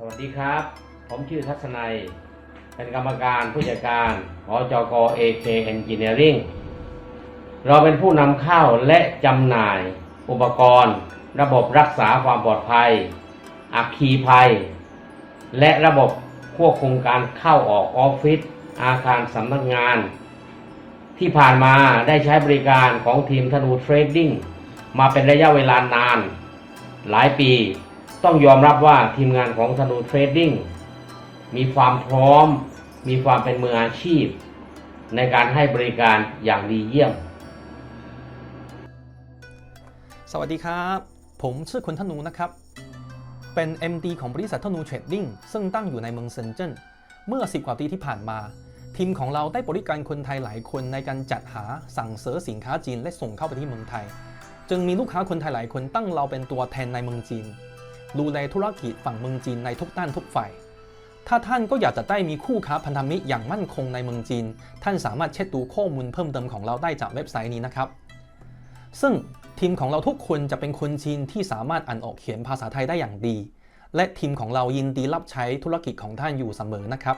สวัสดีครับ ผมชื่อทัศนัย เป็นกรรมการผู้จัดการหจก AK Engineering เราเป็นผู้นำเข้าและจำหน่าย อุปกรณ์ ระบบรักษาความปลอดภัย อัคคีภัย และระบบควบคุมการเข้าออกออฟฟิศอาคารสำนักงาน ที่ผ่านมาได้ใช้บริการของทีมธนูเทรดดิ้งมาเป็นระยะเวลานาน หลายปี ต้องยอมรับว่าทีมงานของธนูเทรดดิ้งมีความพร้อม มีความเป็นมืออาชีพ ในการให้บริการอย่างดีเยี่ยม สวัสดีครับ ผมชื่อคุณธนูนะครับ เป็น MD ของบริษัทธนูเทรดดิ้งซึ่งตั้งอยู่ในเมืองเซินเจิ้นเมื่อ 10 กว่าปีที่ผ่านมา ทีมของเราได้บริการคนไทยหลายคนในการจัดหาสั่งซื้อสินค้าจีนและส่งเข้าไปที่เมืองไทย จึงมีลูกค้าคนไทยหลายคนตั้งเราเป็นตัวแทนในเมืองจีน ดูแลธุรกิจฝั่งเมืองจีนในทุกด้านทุกฝ่าย ถ้าท่านก็อยากจะได้มีคู่ค้าพันธมิตรอย่างมั่นคงในเมืองจีน ท่านสามารถเช็คดูข้อมูลเพิ่มเติมของเราได้จากเว็บไซต์นี้นะครับ ซึ่งทีมของเราทุกคนจะเป็นคนจีนที่สามารถอ่านออกเขียนภาษาไทยได้อย่างดี และทีมของเรายินดีรับใช้ธุรกิจของท่านอยู่เสมอนะครับ